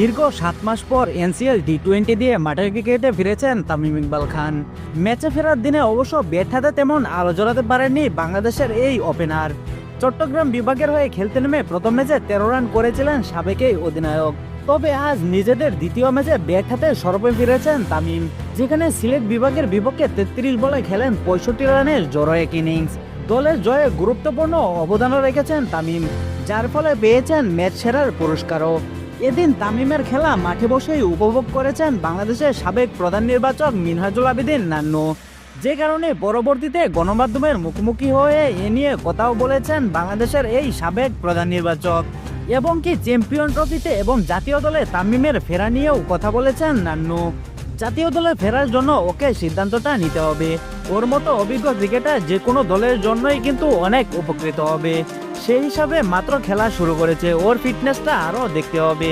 দীর্ঘ সাত মাস পর এনসিএল টি টোয়েন্টি দিয়ে মাঠের ক্রিকেটে ফিরেছেন তামিম ইকবাল খান। ম্যাচে ফেরার দিনে অবশ্য ব্যাট হাতে তেমন আলো জ্বলাতে পারেননি বাংলাদেশের এই ওপেনার। চট্টগ্রাম বিভাগের হয়ে খেলতে নেমে প্রথম ম্যাচে তেরো রান করেছিলেন সাবেক এই অধিনায়ক। তবে আজ নিজেদের দ্বিতীয় ম্যাচে ব্যাট হাতে সর্বে ফিরেছেন তামিম, যেখানে সিলেট বিভাগের বিপক্ষে তেত্রিশ বলে খেলেন পঁয়ষট্টি রানের জড়ো এক ইনিংস। দলের জয়ে গুরুত্বপূর্ণ অবদানও রেখেছেন তামিম, যার ফলে পেয়েছেন ম্যাচ সেরার পুরস্কারও। এদিন তামিমের খেলা মাঠে বসেই উপভোগ করেছেন বাংলাদেশের সাবেক প্রধান নির্বাচক মিনহাজুল আবেদিন নান্নু। যে কারণে পরবর্তীতে গণমাধ্যমের মুখোমুখি হয়ে এ নিয়ে কথাও বলেছেন বাংলাদেশের এই সাবেক প্রধান নির্বাচক। এবং কি চ্যাম্পিয়ন ট্রফিতে এবং জাতীয় দলে তামিমের ফেরা নিয়েও কথা বলেছেন নান্নু। জাতীয় দলে ফেরার জন্য ওকে সিদ্ধান্তটা নিতে হবে। ওর মতো অভিজ্ঞ ক্রিকেটার যে কোনো দলের জন্যই কিন্তু অনেক উপকৃত হবে। সেই হিসাবে মাত্র খেলা শুরু করেছে। ওর ফিটনেসটা আরও দেখতে হবে।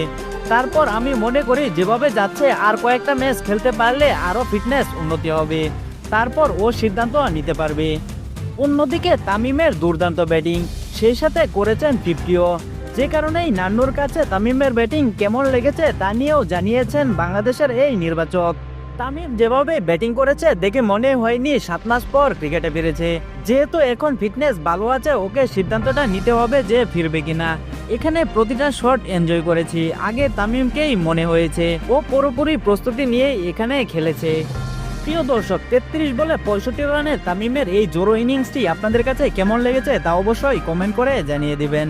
তারপর আমি মনে করি যেভাবে যাচ্ছে, আর কয়েকটা ম্যাচ খেলতে পারলে আরও ফিটনেস উন্নতি হবে। তারপর ও সিদ্ধান্ত নিতে পারবে। অন্যদিকে তামিমের দুর্দান্ত ব্যাটিং, সেই সাথে করেছেন ফিফটিও। যে কারণেই নান্নুর কাছে তামিমের ব্যাটিং কেমন লেগেছে তা নিয়েও জানিয়েছেন বাংলাদেশের এই নির্বাচক। তামিম যেভাবে ব্যাটিং করেছে, দেখে মনে হয়নি সাত মাস পর ক্রিকেটে ফিরেছে। যেহেতু এখন ফিটনেস ভালো আছে, ওকে সিদ্ধান্তটা নিতে হবে যে ফিরবে কিনা। এখানে প্রতিটা শট এনজয় করেছি, আগে তামিমকেই মনে হয়েছে। ও পুরোপুরি প্রস্তুতি নিয়ে এখানে খেলেছে। প্রিয় দর্শক, তেত্রিশ বলে পঁয়ষট্টি রানে তামিমের এই জোরো ইনিংসটি আপনাদের কাছে কেমন লেগেছে তা অবশ্যই কমেন্ট করে জানিয়ে দিবেন।